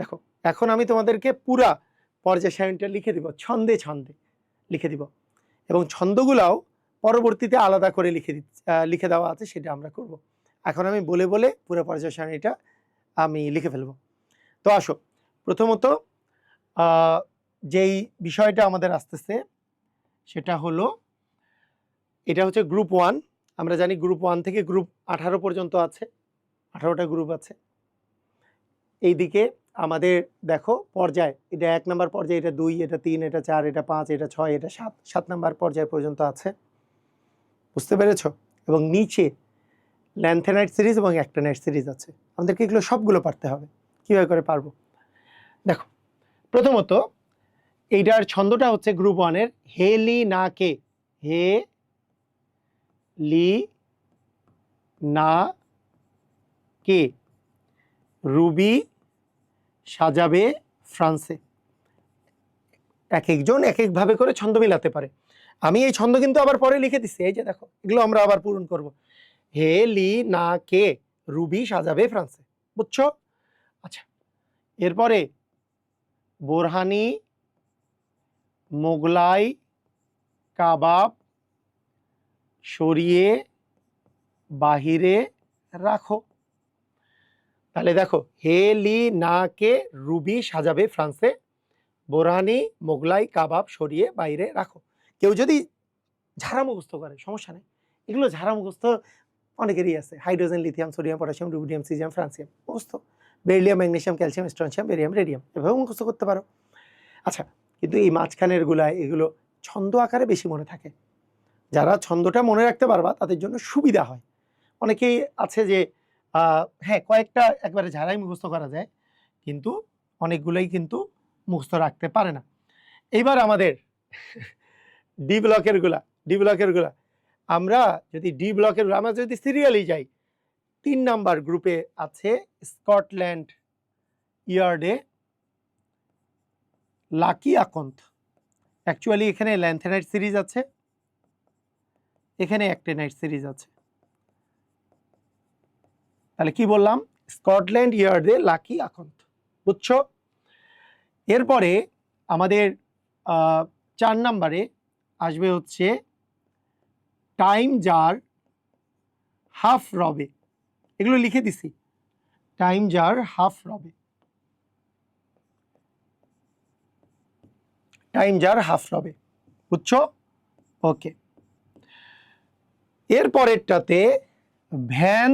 দেখো, এখন আমি তোমাদেরকে পুরা পর্যায় সারণীটা লিখে দিব, ছন্দে ছন্দে লিখে দিব। এবং ছন্দগুলাও পরবর্তীতে আলাদা করে লিখে লিখে দেওয়া আছে, সেটা আমরা করব। এখন আমি বলে বলে পুরো পর্যায় সারণীটা আমি লিখে ফেলব। তো আসো, প্রথমত যেই বিষয়টা আমাদের আসতেছে, সেটা হলো, এটা হচ্ছে গ্রুপ ওয়ান আমরা জানি গ্রুপ ওয়ান থেকে গ্রুপ আঠারো পর্যন্ত আছে, আঠারোটা গ্রুপ আছে। এইদিকে আমাদের দেখো পর্যায়, এটা এক নম্বর পর্যায়ে, এটা দুই, এটা তিন, এটা চার, এটা পাঁচ, এটা ছয়, এটা সাত সাত নম্বর পর্যায় পর্যন্ত আছে। বুঝতে পেরেছ? এবং নিচে ল্যান্থেনাইট সিরিজ এবং অ্যাক্টানাইট সিরিজ আছে। আমাদেরকে এগুলো সবগুলো পারতে হবে। কীভাবে করে পারব? দেখো, প্রথমত এইটার ছন্দটা হচ্ছে গ্রুপ ওয়ানের হে লি না কে? হে লি না কে? রুবি সাজাবে ফ্রান্সে। এক একজন এক একভাবে করে ছন্দ মিলাতে পারে। আমি এই ছন্দ কিন্তু আবার পরে লিখে দিচ্ছি এই যে দেখো, এগুলো আমরা আবার পূরণ করব। হে লি না কে, রুবি সাজাবে ফ্রান্সে। বুঝছ? আচ্ছা এরপরে বোরহানি, মোগলাই, কাবাব, সরিয়ে, বাহিরে রাখো। তাহলে দেখো, হে লি না কে রুবি সাজাবে ফ্রান্সে, বোরহানি, মোগলাই, কাবাব সরিয়ে বাইরে রাখো। কেউ যদি ঝাড়া মুখস্থ করে, সমস্যা নেই। এগুলো ঝাড়া মুখস্থ অনেকেরই আছে। Hydrogen, lithium, sodium, potassium rubidium caesium, francium, মুখস্থ। Beryllium magnesium calcium strontium barium radium এভাবে মুখস্থ করতে পারো। আচ্ছা কিন্তু এই মাঝখানেরগুলা এগুলো ছন্দ আকারে বেশি মনে থাকে। যারা ছন্দটা মনে রাখতে পারবা, তাদের জন্য সুবিধা হয়। অনেকেই আছে যে হ্যাঁ কয়েকটা একবারে ঝাড়াই মুখস্থ করা যায়, কিন্তু অনেকগুলোই কিন্তু মুখস্থ রাখতে পারে না। এইবার আমাদের ডি ব্লকেরগুলা ডি ব্লকেরগুলা। আমরা যদি ডি ব্লকের আমরা যদি সিরিয়ালি যাই, তিন নাম্বার গ্রুপে আছে স্কটল্যান্ড ইয়ার্ডে লাকি আকন্ত অ্যাকচুয়ালি এখানে ল্যান্থেনাইট সিরিজ আছে। এখানে অ্যাক্টেনাইট সিরিজ আছে। তাহলে কি বললাম? স্কটল্যান্ড ইয়ার্ডে লাকি আকন্ত বুঝছ? এরপরে আমাদের চার নাম্বারে আসবে হচ্ছে টাইম জার হাফ রবে। এগুলো লিখে দিছি। টাইম জার হাফ রবে। টাইম জার হাফ রবে, বুঝছ? ওকে এরপরেরটাতে ভ্যান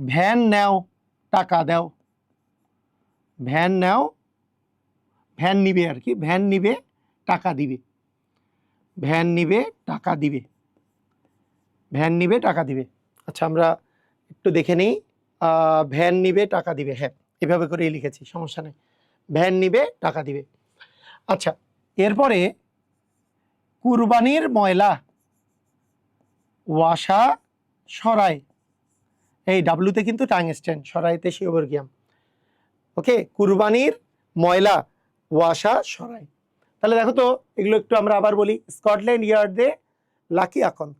ভ্যান নাও, টাকা দাও। ভ্যান নাও, ভ্যান নিবে আর কি, ভ্যান নিবে, টাকা দিবে। ভ্যান নিবে, টাকা দিবে। ভ্যান নিবে, টাকা দিবে। আচ্ছা আমরা একটু দেখে নিই। ভ্যান নিবে, টাকা দিবে। হ্যাঁ এভাবে করেই লিখেছি, সমস্যা নেই। ভ্যান নিবে, টাকা দিবে। আচ্ছা এরপরে কুরবানির ময়লা, ওয়াসা, সরাই। এই ডাব্লুতে কিন্তু টাংস্টেন সরাইতে শিওবর্গিয়াম ওকে, কুরবানির ময়লা ওয়াসা, সরাই। তাহলে দেখো তো, এগুলো একটু আমরা আবার বলি, স্কটল্যান্ড ইয়ার্ডে লাকি আকন্ত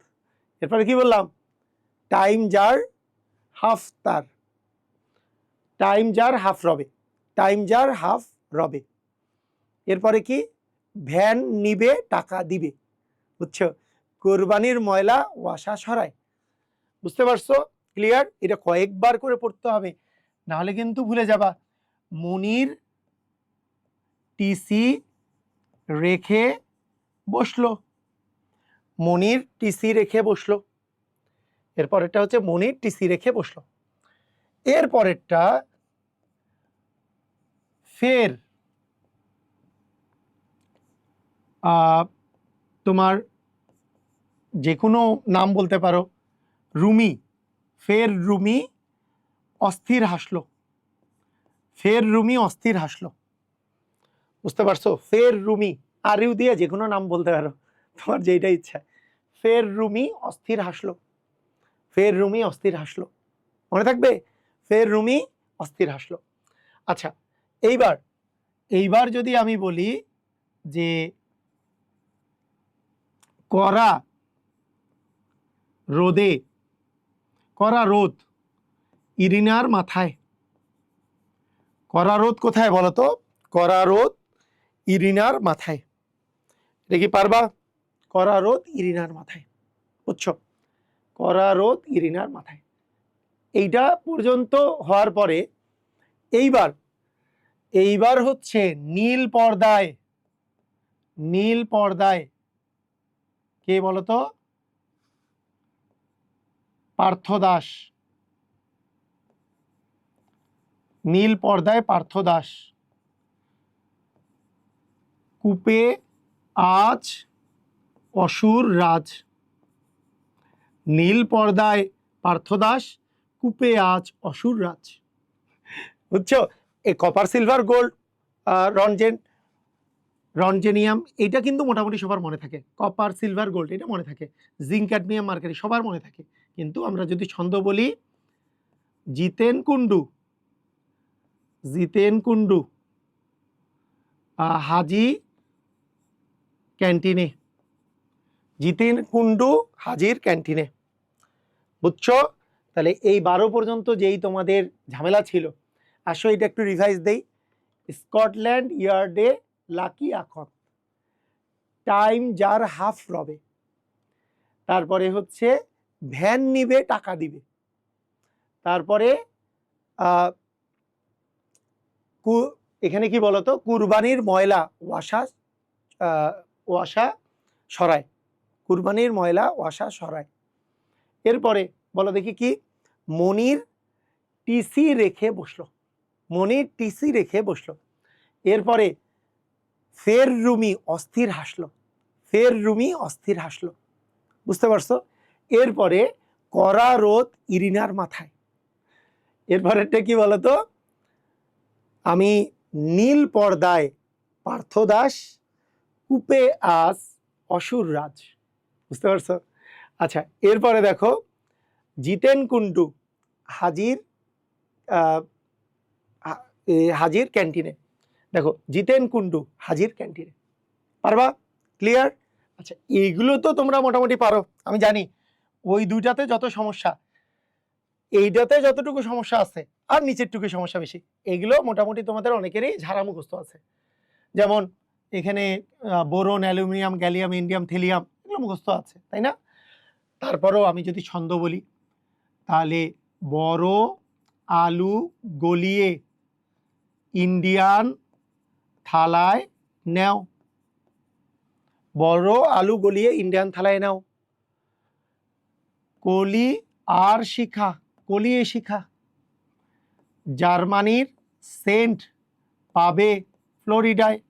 এরপরে কি বললাম? টাইম জার হাফ তার। টাইম জার হাফ রবে। টাইম জার হাফ রবে। এরপরে কি? ভ্যান নিবে, টাকা দিবে। বুঝছ? কোরবানির ময়লা ওয়াসা, সরাই। বুঝতে পারছ? ক্লিয়ার এটা কয়েকবার করে পড়তে হবে, নাহলে কিন্তু ভুলে যাবা। মনির টিসি রেখে বসল। মনির টিসি রেখে বসল। এরপরেরটা হচ্ছে মনির টিসি রেখে বসল। এরপরেরটা ফের তোমার যে কোনো নাম বলতে পারো, রুমি। ফের রুমি অস্থির হাসলো। ফের রুমি অস্থির হাসলো। বুঝতে পারছ? ফের রুমি আর ইউ দিয়ে যে কোনো নাম বলতে পারো তোমার যেইটা ইচ্ছা। ফের রুমি অস্থির হাসলো। ফের রুমি অস্থির হাসলো। মনে থাকবে? ফের রুমি অস্থির হাসলো। আচ্ছা এইবার এইবার যদি আমি বলি যে করা রোদে করা রোদ। ইরিনার মাথায়। করা রোদ কোথায় বলো তো? করারোদ ইরিনার মাথায়। এটা কি পারবা? করারোদ ইরিনার মাথায়। বুঝছ? করারোদ ইরিনার মাথায়। এইটা পর্যন্ত হওয়ার পরে এইবার এইবার হচ্ছে নীল পর্দায় নীল পর্দায়, কে বলতো পার্থ দাস নীল পর্দায় পার্থ দাস কূপে আজ অসুর রাজ। নীল পর্দায় পার্থ দাস কূপে আজ অসুর রাজ। বুঝছ? এই copper silver gold roentgen, roentgenium এটা কিন্তু মোটামুটি সবার মনে থাকে। কপার সিলভার গোল্ড এটা মনে থাকে। জিঙ্ক ক্যাডমিয়াম মার্কারি সবার মনে থাকে। কিন্তু আমরা যদি ছন্দ বলি, জিতেন কুন্ডু জিতেন কুন্ডু হাজি ক্যান্টিনে, জিতেন কুন্ডু হাজির ক্যান্টিনে। বুঝছ? তাহলে এই বারো পর্যন্ত যেই তোমাদের ঝামেলা ছিল, আসো এটা একটু রিভাইজ দেই। স্কটল্যান্ড ইয়ার্ডে লাকি আখন টাইম যার হাফ রবে। তারপরে হচ্ছে ভ্যান নিবে, টাকা দিবে। তারপরে এখানে কি বলতো? কুরবানির ময়লা ওয়াসা ওয়াসা সরায়। কুরবানির ময়লা ওয়াসা সরায়। এরপরে, বলো দেখি কি? মনির টিসি রেখে বসল। মনির টিসি রেখে বসল। এরপরে, ফের রুমি অস্থির হাসলো। ফের রুমি অস্থির হাসলো। বুঝতে পারছ? এরপরে করা রোদ ইরিনার মাথায়। এরপরেরটা কি বলতো? আমি নীল পর্দায় পার্থ দাস, কূপে আস অসুর রাজ। বুঝতে পারছ? আচ্ছা এরপরে দেখো, জিতেন কুন্ডু হাজির হাজির ক্যান্টিনে। দেখো, জিতেন কুন্ডু হাজির ক্যান্টিনে। পারবা? ক্লিয়ার? আচ্ছা এইগুলো তো তোমরা মোটামুটি পারো, আমি জানি। ওই দুইটাতে যত সমস্যা, এইটাতে যতটুকু সমস্যা আছে, আর নিচেরটুকু সমস্যা বেশি, এগুলো মোটামুটি তোমাদের অনেকেরই ঝাড়া মুখস্থ আছে। যেমন এখানে boron, aluminium, gallium, indium, thallium এগুলো মুখস্থ আছে, তাই না? তারপরেও আমি যদি ছন্দ বলি, তাহলে বড় আলু গলিয়ে ইন্ডিয়ান থালায় নেও। বড় আলু গলিয়ে ইন্ডিয়ান থালায় নাও। কলি আর শিখা কলিয়ে শিখা। জার্মানির সেন্ট পাবে ফ্লোরিডায়।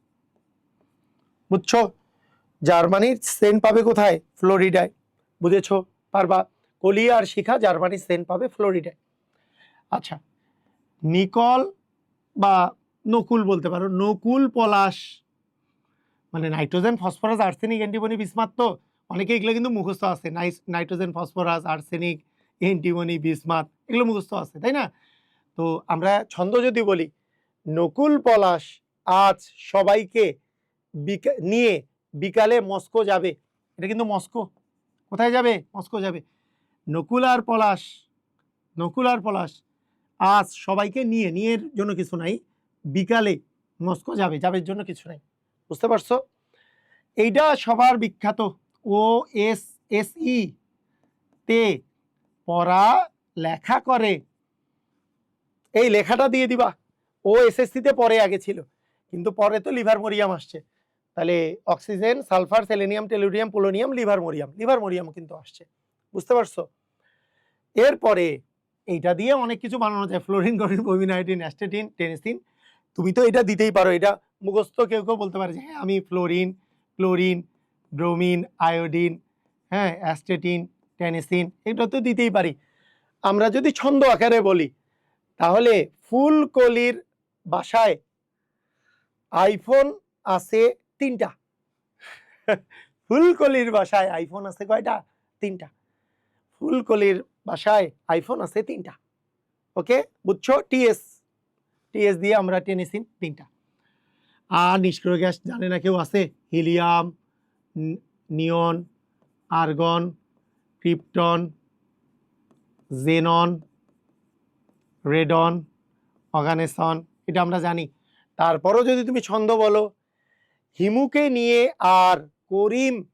বুঝছ? জার্মানির সেন্ট পাবে কোথায়? ফ্লোরিডায়। বুঝেছ? পারবা? কলি আর শিখা, জার্মানির সেন্ট পাবে ফ্লোরিডায়। আচ্ছা নিকল বা নকুল বলতে পারো। নকুল পলাশ। মানে nitrogen, phosphorus, arsenic antimony bismuth তো অনেকে এগুলো কিন্তু মুখস্থ আছে। Nice, nitrogen, phosphorus, arsenic antimony bismuth, এগুলো মুখস্থ আছে, তাই না? তো আমরা ছন্দ যদি বলি, নকুল পলাশ আজ সবাইকে নিয়ে বিকালে মস্কো যাবে। এটা কিন্তু মস্কো। কোথায় যাবে? মস্কো যাবে। নকুল আর পলাশ, নকুল আর পলাশ আজ সবাইকে নিয়ে নিয়ের জন্য কিছু নাই, বিকালে মস্কো যাবে যাবের জন্য কিছু নাই। বুঝতে পারছ? এইটা সবার বিখ্যাত। ও এস এস ই তে পড়া লেখা করে। এই লেখাটা দিয়ে দিবা। ও এসএসসিতে পরে আগে ছিল। কিন্তু পরে তো লিভার মরিয়াম আসছে। তাহলে oxygen, sulphur, selenium, tellurium, polonium, livermorium livermorium কিন্তু আসছে। বুঝতে পারছ? এরপরে এইটা দিয়ে অনেক কিছু বানানো যায়। ফ্লোরিন গরিন বমিনাইটিন অ্যাস্টেটিন, টেনিসিন। তুমি তো এটা দিতেই পারো। এটা মুখস্থ কেউ কেউ বলতে পারে যে হ্যাঁ আমি ফ্লোরিন, ক্লোরিন ব্রোমিন আয়োডিন হ্যাঁ অ্যাস্টেটিন টেনিসিন এটা তো দিতেই পারি। আমরা যদি ছন্দ আকারে বলি, তাহলে ফুলকলির বাসায় আইফোন আছে তিনটা। ফুলকলির বাসায় আইফোন আছে কয়টা? তিনটা। ফুলকলির বাসায় আইফোন আছে তিনটা। ওকে? বুঝছ? টিএস টিএস দিয়ে আমরা টেনেছি তিনটা। আর নিষ্ক্রিয় গ্যাস জানে না কেউ আছে? Helium neon, argon, krypton, xenon, radon, oganesson, এটা আমরা জানি। তারপরও যদি তুমি ছন্দ বলো, হিমুকে নিয়ে আর করিম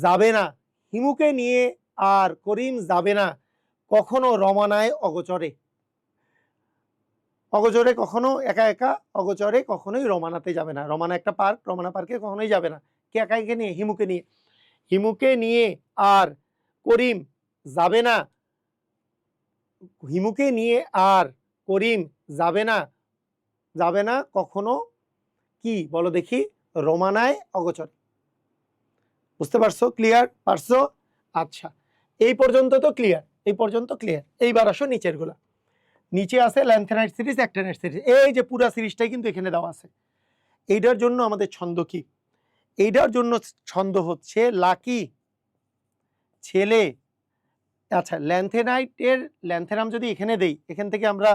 যাবে না। হিমুকে নিয়ে আর করিম যাবে না। কখনো রমানায় অগচরে। অগচরে কখনো, একা একা অগচরে কখনোই রমানাতে যাবে না। রমানা একটা পার্ক, রমানা পার্কে কখনোই যাবে না। কে একা একে নিয়ে? হিমুকে নিয়ে। হিমুকে নিয়ে আর করিম যাবে না। হিমুকে নিয়ে আর করিম যাবে না। যাবে না কখনো কি? বলো দেখি। রোমানায় অগচর। বুঝতে পারছ? ক্লিয়ার? পারছ? আচ্ছা। এই পর্যন্ত তো ক্লিয়ার। এই পর্যন্ত ক্লিয়ার। এইবার আসো নিচেরগুলা। নিচে আছে ল্যান্থেনাইট সিরিজ, অ্যাক্টেনাইট সিরিজ। এই যে পুরা সিরিজটাই কিন্তু এখানে দেওয়া আছে। এইটার জন্য আমাদের ছন্দ কি? এইটার জন্য ছন্দ হচ্ছে লাকি। ছেলে আচ্ছা ল্যান্থেনাইটের ল্যান্থেনাম যদি এখানে দেই, এখান থেকে আমরা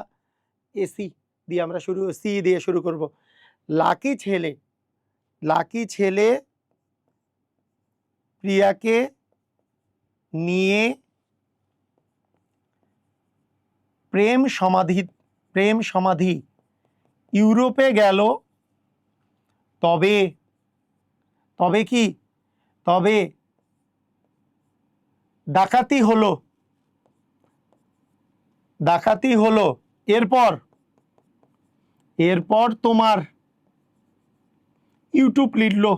এসি দিয়ে আমরা শুরু, সি দিয়ে শুরু করব। লাকি ছেলে লাকি ছেলে প্রিয়াকে নিয়ে প্রেম সমাধি প্রেম সমাধি, ইউরোপে গেল, তবে তবে কি? তবে ডাকাতি হলো। ডাকাতি হলো। এরপর এরপর তোমার ইউটিউব লিডলো।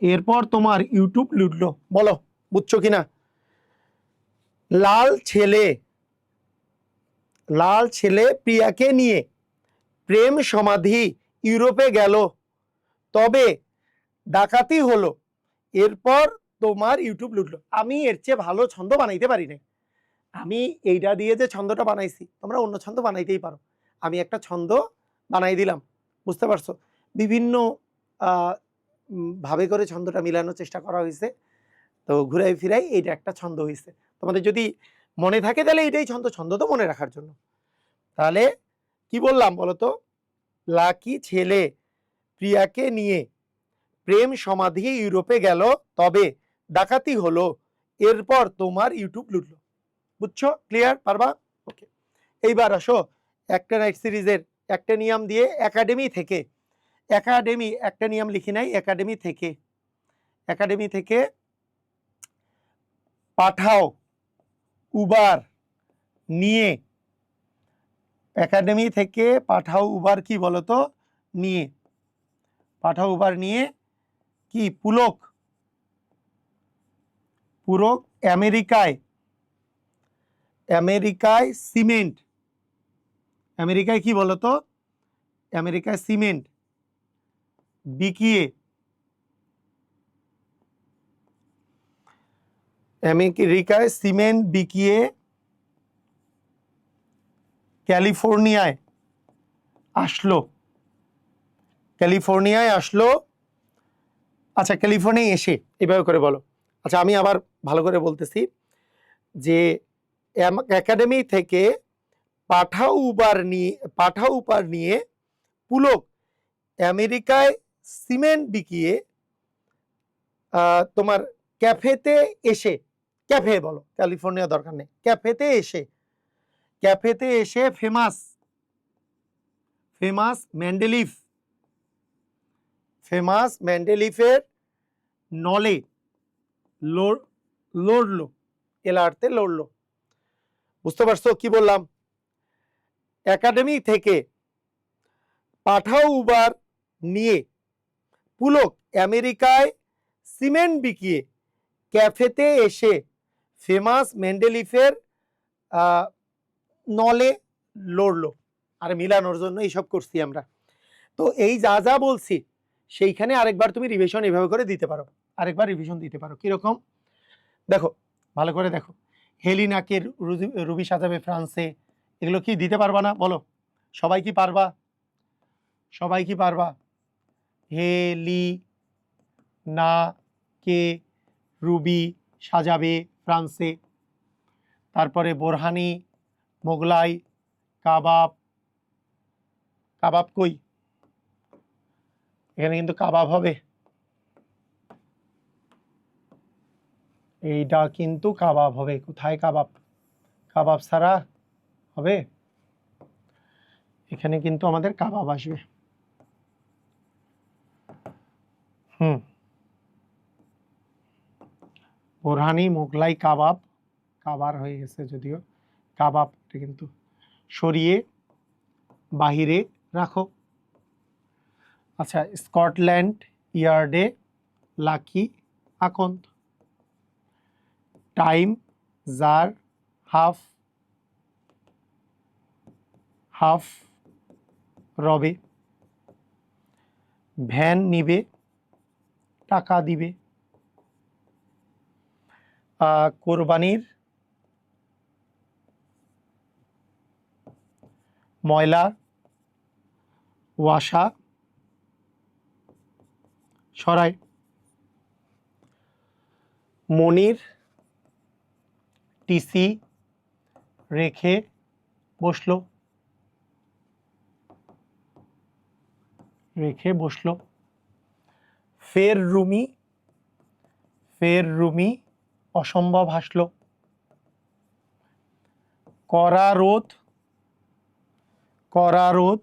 এরপর তোমার ইউটিউব লুটলো বলো, বুঝছ কিনা? লাল ছেলে লাল ছেলে প্রিয়াকে নিয়ে প্রেম সমাধি ইউরোপে গেল। তবে ডাকাতি হলো। এরপর তোমার ইউটিউব লুটলো। আমি এর চেয়ে ভালো ছন্দ বানাইতে পারি না আমি এইটা দিয়ে যে ছন্দটা বানাইছি, তোমরা অন্য ছন্দ বানাইতেই পারো। আমি একটা ছন্দ বানাই দিলাম, বুঝতে পারছ? বিভিন্ন ভাবে করে ছন্দটা মিলানোর চেষ্টা করা হয়েছে তো ঘুরাই ফিরাই এইটা একটা ছন্দ হয়েছে তোমাদের যদি মনে থাকে তাহলে এটাই ছন্দ ছন্দ তো মনে রাখার জন্য। তাহলে কি বললাম বলো তো লাকি ছেলে প্রিয়াকে নিয়ে প্রেম সমাধি ইউরোপে গেল, তবে ডাকাতি হলো। এরপর তোমার ইউটিউব লুটলো। বুঝছ? ক্লিয়ার পারবা? ওকে এইবার আসো, একটা নাইট সিরিজের একটা নিয়ম দিয়ে একাডেমি থেকে। একাডেমি একটা নিয়ম লিখি নাই একাডেমি থেকে। একাডেমি থেকে পাঠাও উবার নিয়ে। একাডেমি থেকে পাঠাও উবার কি বলতো? নিয়ে। পাঠাও উবার নিয়ে কি? পুলক। পুরক আমেরিকায়। আমেরিকায় সিমেন্ট। আমেরিকায় কি বলতো? আমেরিকায় সিমেন্ট। বিকিয়ে। আমেরিকায় সিমেন্ট বিকিয়ে ক্যালিফোর্নিয়ায় আসলো। ক্যালিফোর্নিয়ায় আসলো আচ্ছা ক্যালিফোর্নিয়ায় এসে এভাবে করে বলো। আচ্ছা আমি আবার ভালো করে বলতেছি যে একাডেমি থেকে পাঠাও উবার নিয়ে পাঠাও উপার নিয়ে পুলক আমেরিকায় সিমেন্ট বিকিয়ে তোমার ক্যাফেতে এসে, ক্যাফে বলো, ক্যালিফোর্নিয়া দরকার নেই, ক্যাফেতে এসে ক্যাফেতে এসে ফেমাস ফেমাস ম্যান্ডেলিফ ফেমাস ম্যান্ডেলিফের নলে লড় লড়লো এলার্থে লড়লো বুঝতে পারছ? কি বললাম? একাডেমি থেকে পাঠাও উবার নিয়ে পুলক আমেরিকায় সিমেন্ট বিকিয়ে ক্যাফেতে এসে ফেমাস ম্যান্ডেলিফের নলে লড়লো আর মিলানোর জন্য এইসব করছি আমরা। তো এই যা যা বলছি সেইখানে আরেকবার তুমি রিভিশন এভাবে করে দিতে পারো। আরেকবার রিভিশন দিতে পারো। কীরকম? দেখো, ভালো করে দেখো। হেলিনাকের রুবি সাজাবে ফ্রান্সে। এগুলো কি দিতে পারবা না? বলো। সবাই কি পারবা? সবাই কি পারবা? হেলি না কে রুবি সাজাবে ফ্রান্সে। তারপরে বোরহানি, মোগলাই, কাবাব। কাবাব কই? এখানে কিন্তু কাবাব হবে। এইটা কিন্তু কাবাব হবে। কোথায় কাবাব? কাবাব ছাড়া হবে? এখানে কিন্তু আমাদের কাবাব আসবে। হুম। বোরহানি মোগলাই কাবাব কাবার হয়ে গেছে যদিও। কাবাব এটা কিন্তু সরিয়ে বাহিরে রাখো। আচ্ছা স্কটল্যান্ড ইয়ার্ডে লাকি আকন্দ। টাইম জার হাফ হাফ রবে। ভ্যান নিবে, টাকা দিবে। কোরবানির ময়লা, ওয়াসা সরাই। মনির টিসি রেখে বসল। রেখে বসল। ফের রুমি ফের রুমি, অসম্ভব হাসল। করা রোদ করা রোদ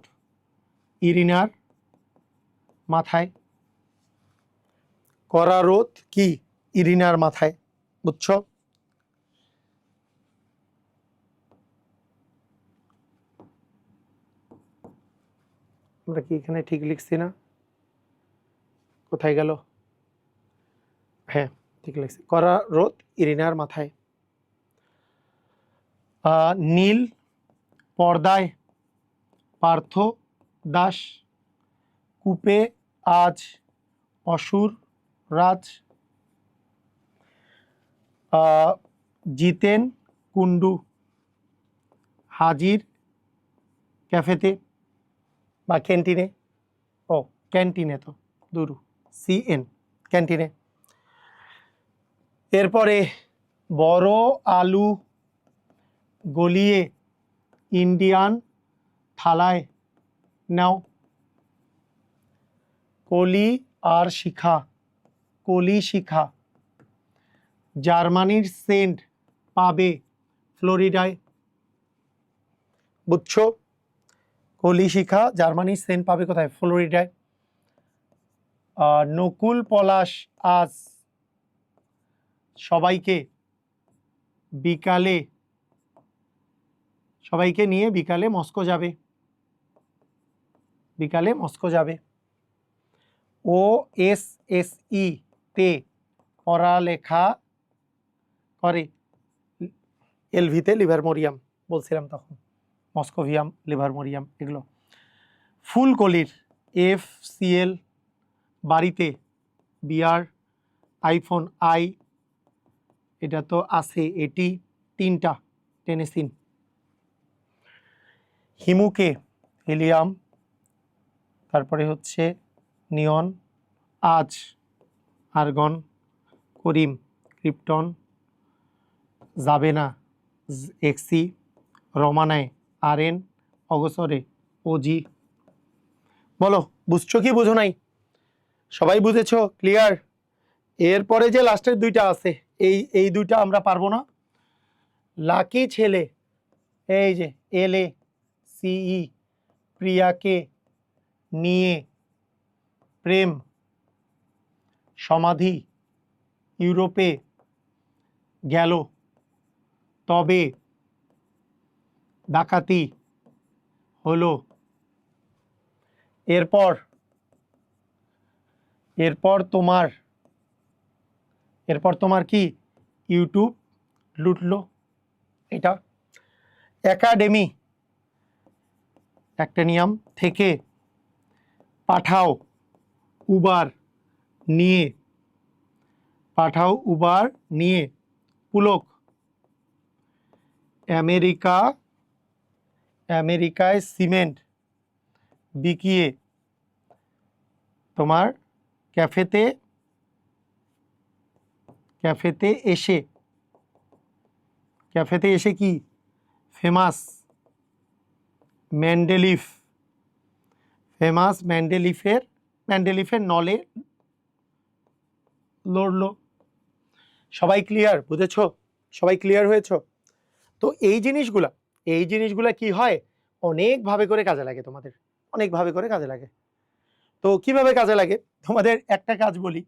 ইরিনার মাথায়। করা রোদ কি ইরিনার মাথায়, বুঝছ? আমরা কি এখানে ঠিক লিখছি না? কোথায় গেল? হ্যাঁ ঠিক লিখছি। করা রোদ ইরিনার মাথায়। নীল, পর্দায়, পার্থ, দাস, কূপে আজ অসুর রাজ জিতেন কুন্ডু হাজির, ক্যাফেতে বা ক্যান্টিনে? ও, ক্যান্টিনে তো, দুরু, সিএন, ক্যান্টিনে। এরপরে বড় আলু গলিয়ে ইন্ডিয়ান থালায় নাও। কলি আর শিখা। কলি শিখা। জার্মানির সেন্ট পাবে ফ্লোরিডায়। বুঝছ? কলি শিখা, জার্মানির সেন্ট পাবে কোথায়? ফ্লোরিডায়। নকুল পলাশ আজ সবাইকে বিকালে, সবাইকে নিয়ে বিকালে মস্কো যাবে। বিকালে মস্কো যাবে। ও এস এস ই তে পড়ালেখা করে। এলভিতে লিভারমোরিয়াম বলছিলাম তখন, মস্কোভিয়াম, লিভারমোরিয়াম, এগুলো। ফুলকলির, এফ সিএল বাড়িতে বিয়ার আইফোন, আই, এটা তো আছে, এটি তিনটা, টেনেসিন। হিমুকে, হিলিয়াম, তারপরে হচ্ছে নিয়ন, আজ। আর্গন, করিম, ক্রিপ্টন যাবে না এক্সি রমানায় আরএন, অগসরে, ওজি। বলো, বুঝছ কি বুঝো নাই? সবাই বুঝেছ? ক্লিয়ার এরপরে যে লাস্টের দুইটা আছে, এই এই দুইটা আমরা পারব না। লাকি ছেলে, এই যে, এলে সিই প্রিয়াকে নিয়ে প্রেম। সমাধি ইউরোপে গেল। তবে ডাকাতি হলো। এরপর এরপর তোমার এরপর তোমার কি ইউটিউব লুটলো? এটা একাডেমি অ্যাক্টেনিয়াম থেকে পাঠাও, উবার নিয়ে। পাঠাও উবার নিয়ে। পুলক। আমেরিকা, আমেরিকায় সিমেন্ট বিকিয়ে তোমার ক্যাফেতে ক্যাফেতে এসে। ক্যাফেতে এসে কি? Famous Mendeleev. ফেমাস ম্যান্ডেলিফের ম্যান্ডেলিফের নলে লড়লো। সবাই ক্লিয়ার বুঝেছ? সবাই ক্লিয়ার হয়েছো? তো এই জিনিসগুলা এই জিনিসগুলা কি হয়? অনেকভাবে করে কাজে লাগে তোমাদের। অনেকভাবে করে কাজে লাগে। তো কীভাবে কাজে লাগে? তোমাদের একটা কাজ বলি।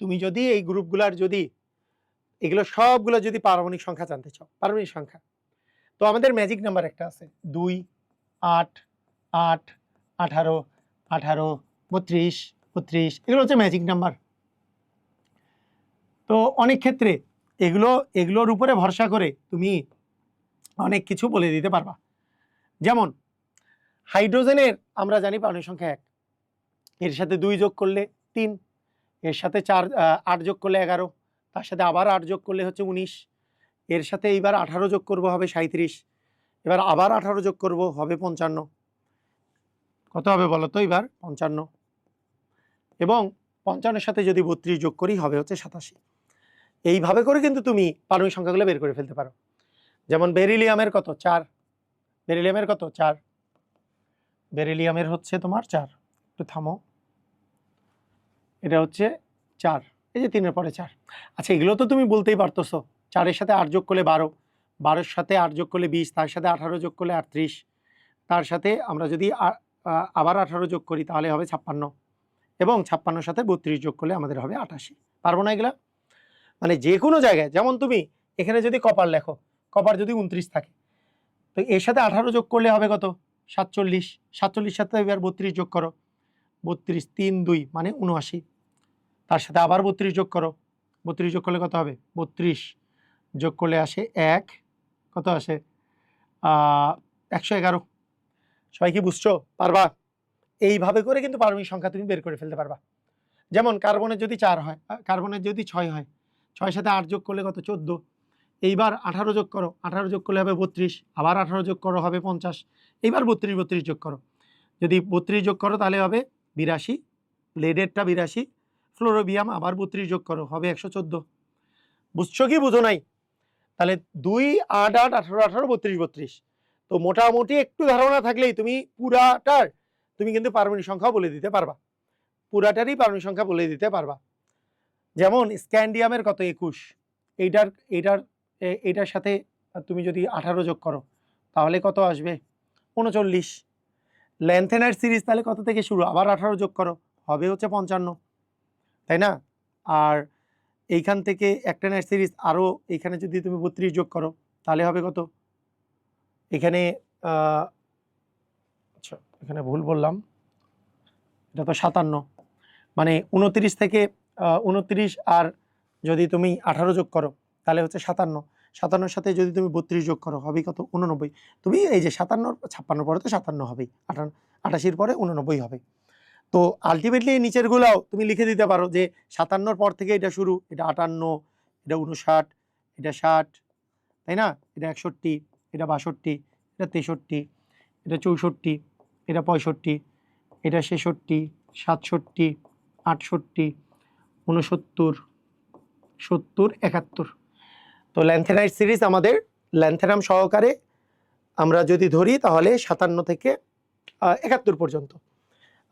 তুমি যদি এই গ্রুপগুলার যদি, এগুলো সবগুলো যদি পারমাণবিক সংখ্যা জানতে চাও, পারমাণবিক সংখ্যা। তো আমাদের ম্যাজিক নাম্বার একটা আছে। দুই, আট আট, আঠারো আঠারো, বত্রিশ বত্রিশ, এগুলো হচ্ছে ম্যাজিক নাম্বার তো অনেক ক্ষেত্রে এগুলো, এগুলোর উপরে ভরসা করে তুমি অনেক কিছু বলে দিতে পারবা। যেমন, হাইড্রোজেনের আমরা জানি পারমাণবিক সংখ্যা এক। এর সাথে দুই যোগ করলে তিন, এর সাথে চার আট যোগ করলে এগারো, তার সাথে আবার আট যোগ করলে হচ্ছে উনিশ, এর সাথে এইবার আঠারো যোগ করব হবে সাঁত্রিশ এবার আবার আঠারো যোগ করব হবে পঞ্চান্ন। কত হবে বলো তো এবার পঞ্চান্ন। এবং পঞ্চান্নের সাথে যদি বত্রিশ যোগ করি হবে হচ্ছে সাতাশি। এইভাবে করে কিন্তু তুমি পারমাণবিক সংখ্যাগুলো বের করে ফেলতে পারো। যেমন বেরিলিয়ামের কত? চার। বেরিলিয়ামের কত? চার। বেরিলিয়ামের হচ্ছে তোমার চার। একটু থামো। এটা হচ্ছে চার। এই যে তিনের পরে চার। আচ্ছা এগুলো তো তুমি বলতেই পারতেছো। চারের সাথে আট যোগ করলে বারো। বারোর সাথে আট যোগ করলে বিশ। তার সাথে আঠারো যোগ করলে আটত্রিশ। তার সাথে আমরা যদি আবার আঠারো যোগ করি তাহলে হবে ছাপ্পান্ন। এবং ছাপ্পান্নর সাথে বত্রিশ যোগ করলে আমাদের হবে আটাশি। পারব না এগুলা? মানে যে কোনো জায়গায়, যেমন তুমি এখানে যদি কপার লেখো কপার যদি উনত্রিশ থাকে, তো এর সাথে আঠারো যোগ করলে হবে কত? সাতচল্লিশ। সাতচল্লিশ সাথে এবার বত্রিশ যোগ করো। বত্রিশ তিন দুই মানে উনআশি। তার সাথে আবার বত্রিশ যোগ করো। বত্রিশ যোগ করলে কত হবে? বত্রিশ। যোগ করলে আসে এক। কত আসে? একশো এগারো। সবাই কি বুঝছ? পারবা? এইভাবে করে কিন্তু পারমাণবিক সংখ্যা তুমি বের করে ফেলতে পারবা। যেমন কার্বনের যদি চার হয় কার্বনের যদি ছয় হয় ছয় সাথে আট যোগ করলে কত? চোদ্দ। এইবার আঠারো যোগ করো, আঠারো যোগ করলে হবে বত্রিশ, আবার আঠারো যোগ করো হবে পঞ্চাশ, এইবার বত্রিশ বত্রিশ যোগ করো। যদি বত্রিশ যোগ করো তাহলে হবে বিরাশি লেডেরটা বিরাশি, ফ্লোরোবিয়াম আবার বত্রিশ যোগ করো, হবে একশো চোদ্দ। বুঝছ কি বুঝো নাই? তাহলে দুই, আট আট, আঠারো আঠারো, বত্রিশ বত্রিশ। তো মোটামুটি একটু ধারণা থাকলেই তুমি পুরাটার, তুমি কিন্তু পারমাণবিক সংখ্যা বলে দিতে পারবা। পুরাটারই পারমাণবিক সংখ্যা বলে দিতে পারবা। যেমন স্ক্যান্ডিয়ামের কত একুশ? এইটার এইটার এইটার সাথে তুমি যদি আঠারো যোগ করো, তাহলে কত আসবে? উনচল্লিশ। ল্যান্থেনার সিরিজ তাহলে কত থেকে শুরু? আবার আঠারো যোগ করো, হবে হচ্ছে পঞ্চান্ন। তাই না? আর এইখান থেকে একটানার সিরিজ আরও এইখানে যদি তুমি বত্রিশ যোগ করো, তাহলে হবে কত? এখানে আচ্ছা এখানে ভুল বললাম। এটা তো সাতান্ন। মানে উনত্রিশ থেকে উনত্রিশ আর যদি তুমি আঠারো যোগ করো, তাহলে হচ্ছে সাতান্ন। সাতান্নর সাথে যদি তুমি বত্রিশ যোগ করো, হবে কত? উননব্বই। তুমি এই যে সাতান্ন ছাপ্পান্ন পরে তো সাতান্ন হবেই। আটান্ন আটাশির পরে উননব্বই হবে। তো আলটিমেটলি এই নিচেরগুলাও তুমি লিখে দিতে পারো যে সাতান্নর পর থেকে এটা শুরু। এটা আটান্ন, এটা উনষাট, এটা ষাট, তাই না? এটা একষট্টি, এটা বাষট্টি, এটা তেষট্টি, এটা চৌষট্টি, এটা পঁয়ষট্টি, এটা ছেষট্টি, সাতষট্টি, আটষট্টি উনসত্তর সত্তর, একাত্তর। তো ল্যান্থেনাইট সিরিজ আমাদের, ল্যান্থেনাম সহকারে আমরা যদি ধরি তাহলে সাতান্ন থেকে একাত্তর পর্যন্ত।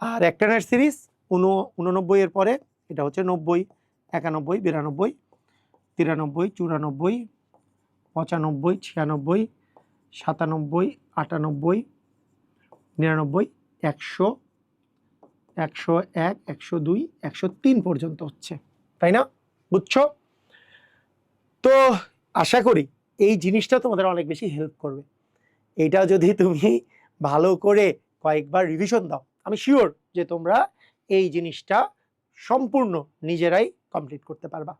আর অ্যাক্টানাইট সিরিজ উনো উননব্বই এর পরে, এটা হচ্ছে নব্বই, একানব্বই, বিরানব্বই, তিরানব্বই, চুরানব্বই, পঁচানব্বই, ছিয়ানব্বই, সাতানব্বই, আটানব্বই, নিরানব্বই, একশো একশো এক একশো দুই একশো তিন পর্যন্ত হচ্ছে। তাই না? বুঝছ? তো আশা করি এই জিনিসটা তোমাদের অনেক বেশি হেল্প করবে। এটা যদি তুমি ভালো করে কয়েকবার রিভিশন দাও, আমি শিওর যে তোমরা এই জিনিসটা সম্পূর্ণ নিজেরাই কমপ্লিট করতে পারবা।